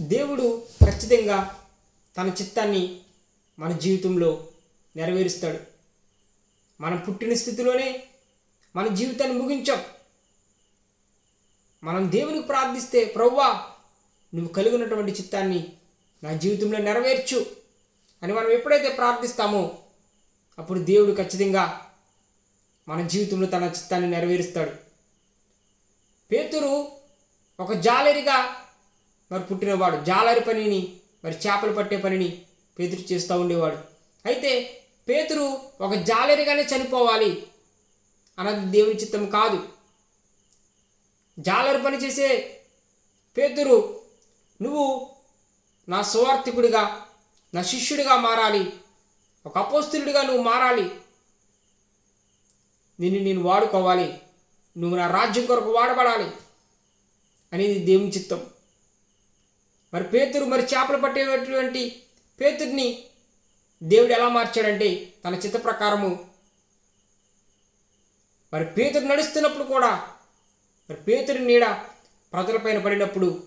దేవుడు ఖచ్చితంగా తన చిత్తాన్ని మన జీవితంలో నెరవేరుస్తాడు. మనం పుట్టిన స్థితిలోనే మన జీవితాన్ని ముగించాం. మనం దేవునికి ప్రార్థిస్తే ప్రవ్వా నువ్వు కలిగి ఉన్నటువంటి చిత్తాన్ని నా జీవితంలో నెరవేర్చు అని మనం ఎప్పుడైతే ప్రార్థిస్తామో అప్పుడు దేవుడు ఖచ్చితంగా మన జీవితంలో తన చిత్తాన్ని నెరవేరుస్తాడు. పేతురు ఒక జాలరిగా మరి పుట్టినవాడు. జాలరి పనిని మరి చేపలు పట్టే పనిని పేతురు చేస్తూ ఉండేవాడు. అయితే పేతురు ఒక జాలరిగానే చనిపోవాలి అన్నది దేవుని చిత్తం కాదు. జాలరి పని చేసే పేతురు నువ్వు నా సువార్థికుడిగా నా శిష్యుడిగా మారాలి. ఒక అపోస్తుడిగా నువ్వు మారాలి. నిన్ను నేను వాడుకోవాలి. నువ్వు నా రాజ్యం కొరకు వాడబడాలి అనేది దేవుని చిత్తం. మరి పేతురు మరి చేపలు పట్టేటటువంటి పేతుడిని దేవుడు ఎలా మార్చాడంటే తన చిత్త ప్రకారము. మరి పేతుడు నడుస్తున్నప్పుడు కూడా మరి పేతుడి నీడ ప్రజలపైన పడినప్పుడు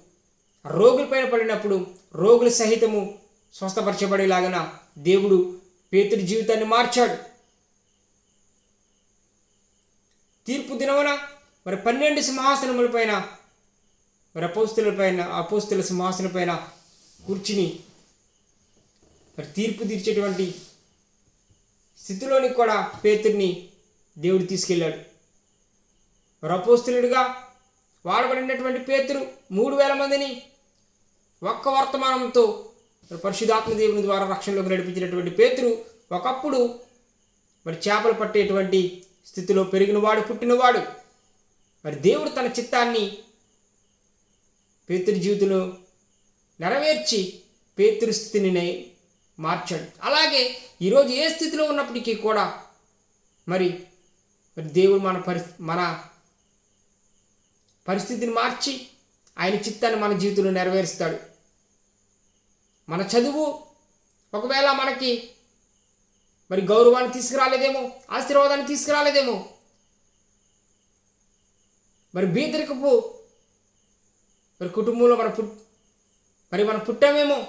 రోగులపైన పడినప్పుడు రోగుల సహితము స్వస్థపరచబడేలాగన దేవుడు పేతుడి జీవితాన్ని మార్చాడు. తీర్పు దినమున మరి పన్నెండు సింహాసనములపైన మరి అపోస్తులపైన అపోస్తుల సింహాసనపైన కూర్చుని మరి తీర్పు తీర్చేటువంటి స్థితిలోని కూడా పేతుడిని దేవుడు తీసుకెళ్ళాడు. మరి అపోస్తులుడిగా వాడబడినటువంటి పేతురు మూడు వేల మందిని ఒక్క వర్తమానంతో పరిశుధాత్మ దేవుని ద్వారా రక్షణలోకి నడిపించినటువంటి పేతురు ఒకప్పుడు మరి చేపలు పట్టేటువంటి స్థితిలో పెరిగినవాడు పుట్టినవాడు. మరి దేవుడు తన చిత్తాన్ని పేతురి జీవితంలో నెరవేర్చి పేతురు స్థితిని మార్చాడు. అలాగే ఈరోజు ఏ స్థితిలో ఉన్నప్పటికీ కూడా మరి మరి దేవుడు మన పరి మన పరిస్థితిని మార్చి ఆయన చిత్తాన్ని మన జీవితంలో నెరవేరుస్తాడు. మన చదువు ఒకవేళ మనకి మరి గౌరవాన్ని తీసుకురాలేదేమో ఆశీర్వాదాన్ని తీసుకురాలేదేమో మరి బీదరికపు మరి కుటుంబంలో మన పుట్ మరి మనం పుట్టామేమో?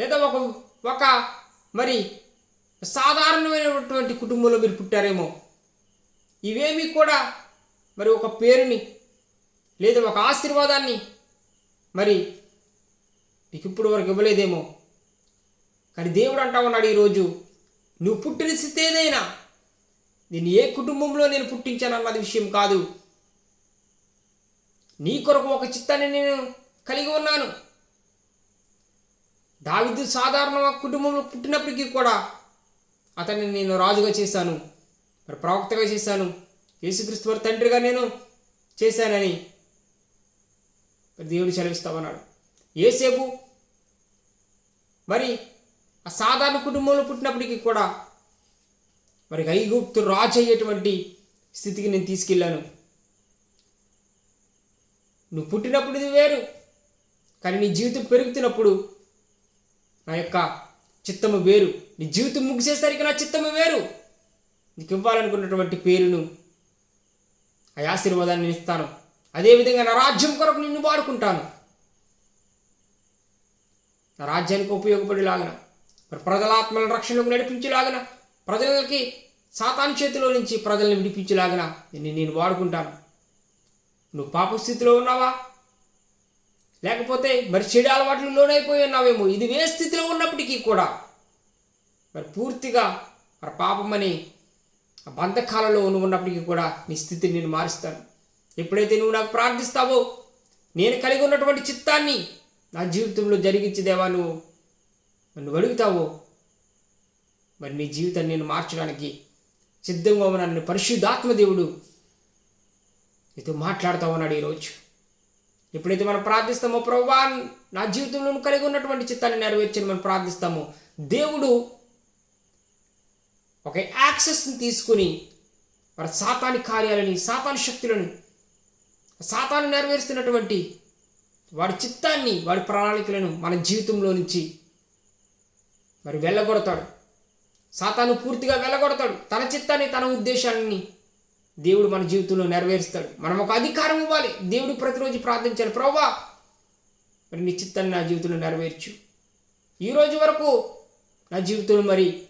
లేదా ఒక ఒక మరి సాధారణమైనటువంటి కుటుంబంలో మీరు పుట్టారేమో? ఇవేమీ కూడా మరి ఒక పేరుని లేదా ఒక ఆశీర్వాదాన్ని మరి నీకు ఇప్పుడు వరకు ఇవ్వలేదేమో? కానీ దేవుడు అంటా ఉన్నాడు ఈరోజు నువ్వు పుట్టిన స్థితి ఏదైనా నేను ఏ కుటుంబంలో నేను పుట్టించానన్నది విషయం కాదు. నీ కొరకు ఒక చిత్తాన్ని నేను కలిగి ఉన్నాను. దావిదు సాధారణ కుటుంబంలో పుట్టినప్పటికీ కూడా అతన్ని నేను రాజుగా చేశాను. మరి ప్రవక్తగా చేశాను. యేసుక్రీస్తు వారి తండ్రిగా నేను చేశానని దేవుడు సెలవిస్తామన్నాడు. ఏసేపు మరి ఆ సాధారణ కుటుంబంలో పుట్టినప్పటికీ కూడా మరి ఐగుప్తు రాజు అయ్యేటువంటి స్థితికి నేను తీసుకెళ్ళాను. నువ్వు పుట్టినప్పుడు ఇది వేరు. కానీ నీ జీవితం పెరుగుతున్నప్పుడు నా యొక్క చిత్తము వేరు. నీ జీవితం ముగిసేసరికి నా చిత్తము వేరు. నీకు ఇవ్వాలనుకున్నటువంటి పేరును ఆ ఆశీర్వాదాన్ని నేను ఇస్తాను. అదేవిధంగా నా రాజ్యం కొరకు నిన్ను వాడుకుంటాను. నా రాజ్యానికి ఉపయోగపడేలాగన మరి ప్రజల ఆత్మల రక్షణకు నడిపించేలాగన ప్రజలకి సాతాన్ చేతిలో నుంచి ప్రజల్ని విడిపించేలాగన నిన్ను నేను వాడుకుంటాను. నువ్వు పాప స్థితిలో ఉన్నావా? లేకపోతే మరి చెడు అలవాట్లు లోనైపోయి ఉన్నావేమో? ఇది ఏ స్థితిలో ఉన్నప్పటికీ కూడా. మరి పూర్తిగా మరి పాపమని ఆ బంధకాలలో నువ్వు ఉన్నప్పటికీ కూడా నీ స్థితిని నేను మారుస్తాను. ఎప్పుడైతే నువ్వు నాకు ప్రార్థిస్తావో నేను కలిగి ఉన్నటువంటి చిత్తాన్ని నా జీవితంలో జరిగించేదేవా నువ్వు నన్ను అడుగుతావో? మరి నీ జీవితాన్ని నేను మార్చడానికి సిద్ధంగా నన్ను పరిశుద్ధాత్మ దేవుడు నీతో మాట్లాడుతూ ఉన్నాడు ఈరోజు. ఎప్పుడైతే మనం ప్రార్థిస్తామో ప్రభా నా జీవితంలో కలిగి ఉన్నటువంటి చిత్తాన్ని నెరవేర్చని మనం ప్రార్థిస్తామో దేవుడు ఒక యాక్సెస్ని తీసుకుని వారి సాతాని కార్యాలని సాతాని శక్తులను సాతాను నెరవేరుస్తున్నటువంటి వాడి చిత్తాన్ని వాడి ప్రణాళికలను మన జీవితంలో నుంచి మరి వెళ్ళగొడతాడు. సాతాను పూర్తిగా వెళ్ళగొడతాడు. తన చిత్తాన్ని తన ఉద్దేశాన్ని దేవుడు మన జీవితంలో నెరవేరుస్తాడు. మనం ఒక అధికారం ఇవ్వాలి. దేవుడు ప్రతిరోజు ప్రార్థించాలి ప్రభా మరి నీ చిత్తాన్ని నా జీవితంలో నెరవేర్చు. ఈరోజు వరకు నా జీవితంలో మరి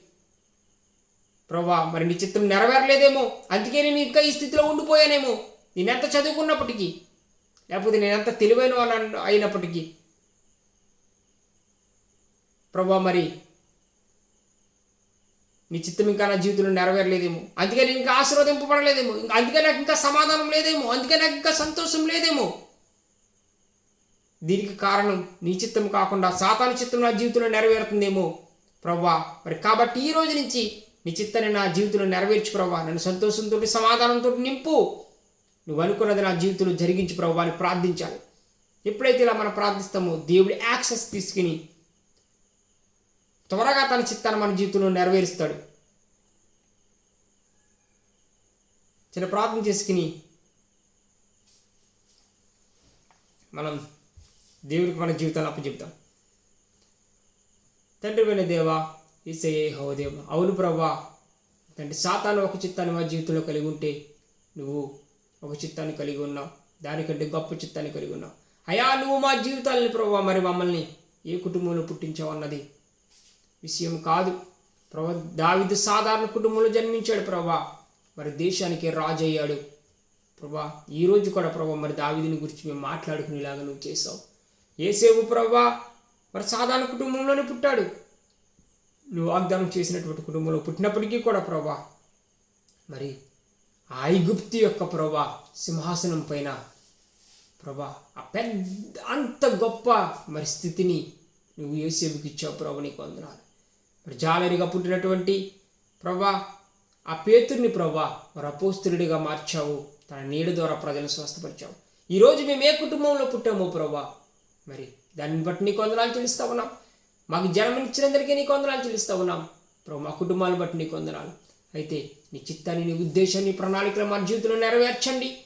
ప్రభా మరి నీ చిత్తం నెరవేరలేదేమో. అందుకే నేను ఇంకా ఈ స్థితిలో ఉండిపోయానేమో. నేను ఎంత చదువుకున్నప్పటికీ లేకపోతే నేను ఎంత తెలివైన వాడిని అయినప్పటికీ ప్రభా మరి నీ చిత్తం ఇంకా నా జీవితంలో నెరవేరలేదేమో. అందుకే నేను ఇంకా ఆశీర్వదింపబడలేదేమో ఇంకా అందుకే నాకు ఇంకా సమాధానం లేదేమో. అందుకే నాకు ఇంకా సంతోషం లేదేమో. దీనికి కారణం నీ చిత్తం కాకుండా సాతాను చిత్తం నా జీవితంలో నెరవేరుతుందేమో. ప్రవ్వా మరి కాబట్టి ఈ రోజు నుంచి నీ చిత్తాన్ని నా జీవితంలో నెరవేర్చు ప్రవ్వా. నన్ను సంతోషంతో సమాధానంతో నింపు. నువ్వు అనుకున్నది నా జీవితంలో జరిగించు ప్రవ్వా అని ప్రార్థించాలి. ఎప్పుడైతే ఇలా మనం ప్రార్థిస్తామో దేవుడి యాక్సెస్ తీసుకుని త్వరగా తన చిత్తాన్ని మన జీవితంలో నెరవేరుస్తాడు. చిన్న ప్రార్థన చేసుకుని మనం దేవుడికి మన జీవితాన్ని అప్పచెప్తాం. తండ్రి పోయిన దేవా ఈసయ్యే హో దేవ అవును ప్రభా తండ్రి సాతాను ఒక చిత్తాన్ని మా జీవితంలో కలిగి ఉంటే నువ్వు ఒక చిత్తాన్ని కలిగి ఉన్నావు. దానికంటే గొప్ప చిత్తాన్ని కలిగి ఉన్నావు. అయా నువ్వు మా జీవితాలని ప్రభావ మరి మమ్మల్ని ఏ కుటుంబంలో పుట్టించావు అన్నది విషయం కాదు. ప్రభ దావిదు సాధారణ కుటుంబంలో జన్మించాడు ప్రభా. మరి దేశానికి రాజు అయ్యాడు ప్రభా ఈరోజు కూడా ప్రభా మరి దావిదిని గురించి మేము మాట్లాడుకునేలాగా నువ్వు చేసావు ఏసేవు ప్రభా మరి సాధారణ కుటుంబంలోనే పుట్టాడు. నువ్వు వాగ్దానం చేసినటువంటి కుటుంబంలో పుట్టినప్పటికీ కూడా ప్రభా మరి ఆ ఐగుప్తి యొక్క ప్రభా సింహాసనం పైన ప్రభా ఆ పెద్ద అంత గొప్ప మరి స్థితిని నువ్వు ఏసేపుకి ఇచ్చావు ప్రభు నీకు వందనాలు. ప్రజాలనిగా జాలరిగా పుట్టినటువంటి ప్రభా ఆ పేతుర్ని ప్రభా మరి అపోస్తులుడిగా మార్చావు. తన నీడ ద్వారా ప్రజలను స్వస్థపరిచావు. ఈరోజు మేము ఏ కుటుంబంలో పుట్టామో ప్రభా మరి దాన్ని బట్టి నీకు వందనాలు చెల్లిస్తా ఉన్నాం. మాకు జన్మనిచ్చినందరికీ నీకు వందనాలు చెల్లిస్తా ఉన్నాం. ప్రభు మా కుటుంబాలను బట్టి నీకు వందనాలు. అయితే నీ చిత్తాన్ని నీ ఉద్దేశాన్ని ప్రణాళికలు మా జీవితంలో నెరవేర్చండి.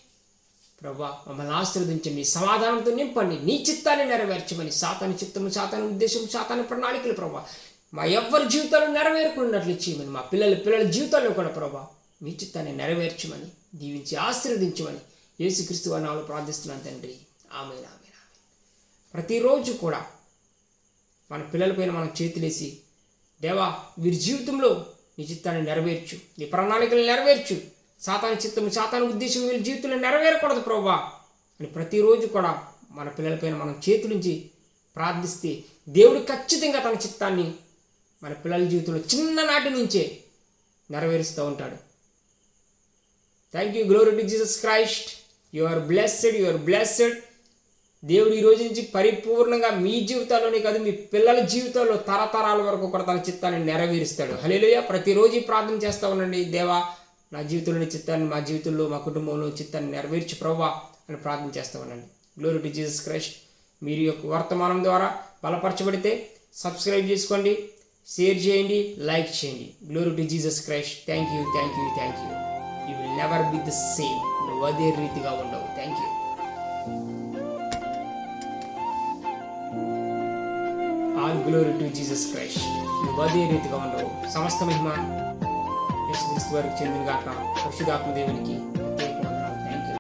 ప్రభా మమ్మల్ని ఆశీర్వదించండి. సమాధానంతో నింపండి. నీ చిత్తాన్ని నెరవేర్చమని. సాతాని చిత్తము సాతాని ఉద్దేశం సాతాని ప్రణాళికలు ప్రభా మా ఎవ్వరి జీవితాలు నెరవేరుకున్నట్లు ఇచ్చేయమని మా పిల్లల పిల్లల జీవితాల్లో కూడా ప్రభా మీ చిత్తాన్ని నెరవేర్చమని దీవించి ఆశీర్వదించమని యేసుక్రీస్తు వారి ప్రార్థిస్తున్నాను తండ్రి. ఆమె ఆమె ప్రతిరోజు కూడా మన పిల్లలపైన మనం చేతులేసి దేవా వీరి జీవితంలో నీ చిత్తాన్ని నెరవేర్చు నీ ప్రణాళికలు నెరవేర్చు. సాతాను చిత్తము సాతాను ఉద్దేశం వీళ్ళ జీవితంలో నెరవేరకూడదు ప్రభా అని ప్రతిరోజు కూడా మన పిల్లలపైన మనం చేతులుంచి ప్రార్థిస్తే దేవుడు ఖచ్చితంగా తన చిత్తాన్ని మన పిల్లల జీవితంలో చిన్ననాటి నుంచే నెరవేరుస్తూ ఉంటాడు. Thank you glory to Jesus Christ you are blessed you are blessed దేవుడు ఈ రోజు నుంచి పరిపూర్ణంగా మీ జీవితాల్లోనే కాదు మీ పిల్లల జీవితాల్లో తరతరాల వరకు కూడా తన చిత్తాన్ని నెరవేరుస్తాడు. హలేలుయ ప్రతిరోజు ప్రార్థన చేస్తూ ఉండండి. దేవా నా జీవితంలోని చిత్తాన్ని మా జీవితంలో మా కుటుంబంలో చిత్తాన్ని నెరవేర్చి ప్రవ్వా అని ప్రార్థన చేస్తూ ఉండండి. గ్లోరీ టు జీసస్ క్రైస్ట్ మీరు యొక్క వర్తమానం ద్వారా బలపరచబడితే సబ్స్క్రైబ్ చేసుకోండి. షేర్ చేయండి లైక్ చేయండి. Glory to Jesus Christ thank you thank you thank you you will never be the same నువ్వు అదే రీతిగా ఉండవు. Thank you all glory to Jesus Christ నువ్వు అదే రీతిగా ఉండవు. సమస్త మహిమ యేసుక్రీస్తు వారికి చెందిన గాక పరిశుధాత్మ దేవునికి